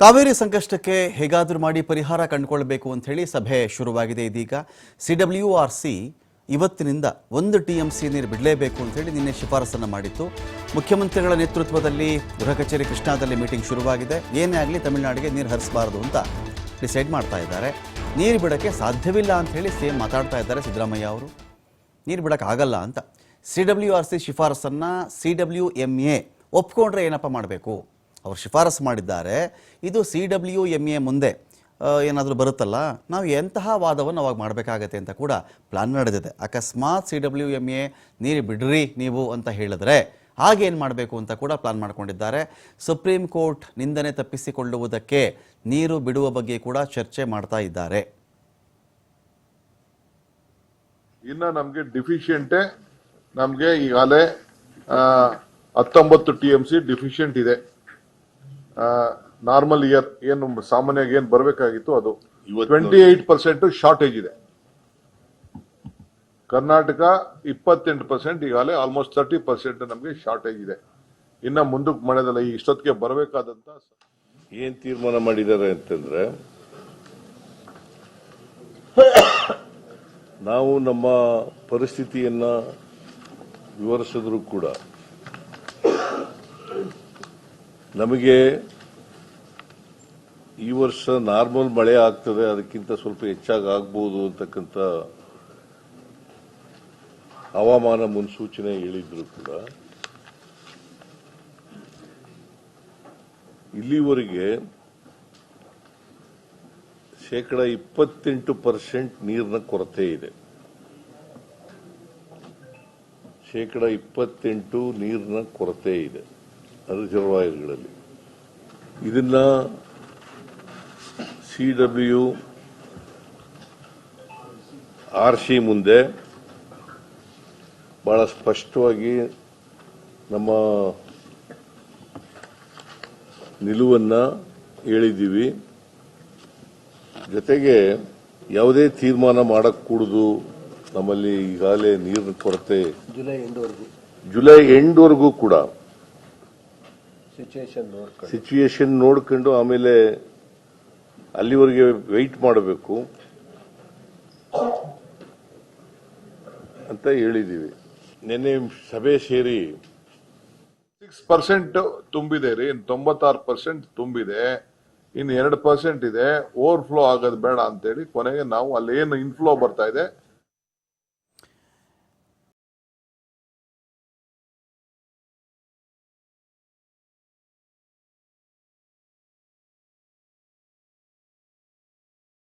ಕಾವೇರಿ ಸಂಕಷ್ಟಕ್ಕೆ ಹೇಗಾದರೂ ಮಾಡಿ ಪರಿಹಾರ ಕಂಡುಕೊಳ್ಳಬೇಕು ಅಂತ ಹೇಳಿ ಸಭೆ ಶುರುವಾಗಿದೆ ಇದೀಗ. ಸಿ ಡಬ್ಲ್ಯೂ ಆರ್ ಸಿ ಇವತ್ತಿನಿಂದ ಒಂದು ಟಿ ಎಂ ಸಿ ನೀರು ಬಿಡಲೇಬೇಕು ಅಂತ ಹೇಳಿ ನಿನ್ನೆ ಶಿಫಾರಸನ್ನು ಮಾಡಿತ್ತು. ಮುಖ್ಯಮಂತ್ರಿಗಳ ನೇತೃತ್ವದಲ್ಲಿ ಗೃಹ ಕಚೇರಿ ಕೃಷ್ಣಾದಲ್ಲಿ ಮೀಟಿಂಗ್ ಶುರುವಾಗಿದೆ. ಏನೇ ಆಗಲಿ ತಮಿಳುನಾಡಿಗೆ ನೀರು ಹರಿಸಬಾರದು ಅಂತ ಡಿಸೈಡ್ ಮಾಡ್ತಾ ಇದ್ದಾರೆ. ನೀರು ಬಿಡೋಕ್ಕೆ ಸಾಧ್ಯವಿಲ್ಲ ಅಂತ ಹೇಳಿ ಸೇಮ್ ಮಾತಾಡ್ತಾ ಇದ್ದಾರೆ ಸಿದ್ದರಾಮಯ್ಯ ಅವರು. ನೀರು ಬಿಡೋಕ್ಕಾಗಲ್ಲ ಅಂತ. ಸಿ ಡಬ್ಲ್ಯೂ ಆರ್ ಸಿ ಶಿಫಾರಸನ್ನು ಸಿ ಡಬ್ಲ್ಯೂ ಎಂ ಎ ಒಪ್ಕೊಂಡ್ರೆ ಏನಪ್ಪ ಮಾಡಬೇಕು? ಅವರು ಶಿಫಾರಸು ಮಾಡಿದ್ದಾರೆ. ಇದು ಸಿ ಡಬ್ಲ್ಯೂ ಎಂ ಎ ಮುಂದೆ ಏನಾದರೂ ಬರುತ್ತಲ್ಲ? ನಾವು ಎಂತಹ ವಾದವನ್ನು ಅವಾಗ ಮಾಡಬೇಕಾಗತ್ತೆ ಅಂತ ಕೂಡ ಪ್ಲಾನ್ ನಡೆದಿದೆ. ಅಕಸ್ಮಾತ್ ಸಿ ಡಬ್ಲ್ಯೂ ಎಂ ಎ ನೀರು ಬಿಡ್ರಿ ನೀವು ಅಂತ ಹೇಳಿದ್ರೆ ಹಾಗೇನು ಮಾಡಬೇಕು ಅಂತ ಕೂಡ ಪ್ಲಾನ್ ಮಾಡ್ಕೊಂಡಿದ್ದಾರೆ. ಸುಪ್ರೀಂ ಕೋರ್ಟ್ ನಿಂದನೆ ತಪ್ಪಿಸಿಕೊಳ್ಳುವುದಕ್ಕೆ ನೀರು ಬಿಡುವ ಬಗ್ಗೆ ಕೂಡ ಚರ್ಚೆ ಮಾಡ್ತಾ ಇದ್ದಾರೆ. ಇನ್ನು ನಮಗೆ ಡಿಫಿಷಿಯಂಟೇ, ನಮಗೆ ಈಗಾಗಲೇ ಹತ್ತೊಂಬತ್ತು ಟಿ ಎಂ ಸಿ ಡಿಫಿಷಿಯಂಟ್ ಇದೆ. ನಾರ್ಮಲ್ ಇಯರ್ ಏನು ಸಾಮಾನ್ಯವಾಗಿ ಏನು ಬರಬೇಕಾಗಿತ್ತು ಅದು ಟ್ವೆಂಟಿ ಏಟ್ ಪರ್ಸೆಂಟ್ ಶಾರ್ಟೇಜ್ ಇದೆ. ಕರ್ನಾಟಕ ಇಪ್ಪತ್ತೆಂಟು ಪರ್ಸೆಂಟ್ ಈಗಾಗಲೇ ಆಲ್ಮೋಸ್ಟ್ ತರ್ಟಿ ಪರ್ಸೆಂಟ್ ನಮಗೆ ಶಾರ್ಟೇಜ್ ಇದೆ. ಇನ್ನ ಮುಂದಕ್ಕೆ ಮಾಡೋದಲ್ಲ ಈ ಇಷ್ಟೊತ್ತಿಗೆ ಬರಬೇಕಾದಂತ ಏನ್ ತೀರ್ಮಾನ ಮಾಡಿದ್ದಾರೆ ಅಂತಂದ್ರೆ ನಾವು ನಮ್ಮ ಪರಿಸ್ಥಿತಿಯನ್ನ ವಿವರಿಸಿದ್ರು ಕೂಡ ನಮಗೆ ಈ ವರ್ಷ ನಾರ್ಮಲ್ ಮಳೆ ಆಗ್ತದೆ, ಅದಕ್ಕಿಂತ ಸ್ವಲ್ಪ ಹೆಚ್ಚಾಗಿ ಆಗ್ಬೋದು ಅಂತಕ್ಕಂಥ ಹವಾಮಾನ ಮುನ್ಸೂಚನೆ ಹೇಳಿದ್ರು ಕೂಡ. ಇಲ್ಲಿವರೆಗೆ ಶೇಕಡ ಇಪ್ಪತ್ತೆಂಟು ಪರ್ಸೆಂಟ್ ನೀರಿನ ಕೊರತೆ ಇದೆ. ಶೇಕಡ ಇಪ್ಪತ್ತೆಂಟು ನೀರಿನ ಕೊರತೆ ಇದೆ. ರಿಸರ್ವಾಯರ್ಗಳಲ್ಲಿ ಇದನ್ನ ಸಿ ಡಬ್ಲ್ಯೂ ಆರ್ ಸಿ ಮುಂದೆ ಬಹಳ ಸ್ಪಷ್ಟವಾಗಿ ನಮ್ಮ ನಿಲುವನ್ನ ಹೇಳಿದ್ದೀವಿ. ಜೊತೆಗೆ ಯಾವುದೇ ತೀರ್ಮಾನ ಮಾಡಕ್ ಕೂಡುದು ನಮ್ಮಲ್ಲಿ ಈಗಾಗಲೇ ನೀರಿನ ಕೊರತೆ. ಜುಲೈ ಎಂಡ್ವರೆಗೂ ಜುಲೈ ಎಂಡ್ವರೆಗೂ ಕೂಡ ಸಿಚುಯೇಷನ್ ನೋಡ್ಕೊಂಡು. ಆಮೇಲೆ ಅಲ್ಲಿವರೆಗೆ ವೆಯ್ಟ್ ಮಾಡಬೇಕು ಅಂತ ಹೇಳಿದ್ದೀವಿ ನಿನ್ನೆ ಸಭೆ ಸೇರಿ ಸಿಕ್ಸ್ ಪರ್ಸೆಂಟ್ ತುಂಬಿದೆ ರೀ ತೊಂಬತ್ತಾರು ಪರ್ಸೆಂಟ್ ತುಂಬಿದೆ ಇನ್ನು ಎರಡು ಪರ್ಸೆಂಟ್ ಇದೆ ಓವರ್ ಫ್ಲೋ ಆಗೋದು ಬೇಡ ಅಂತೇಳಿ ಕೊನೆಗೆ ನಾವು ಅಲ್ಲಿ ಏನು ಇನ್ಫ್ಲೋ ಬರ್ತಾ ಇದೆ.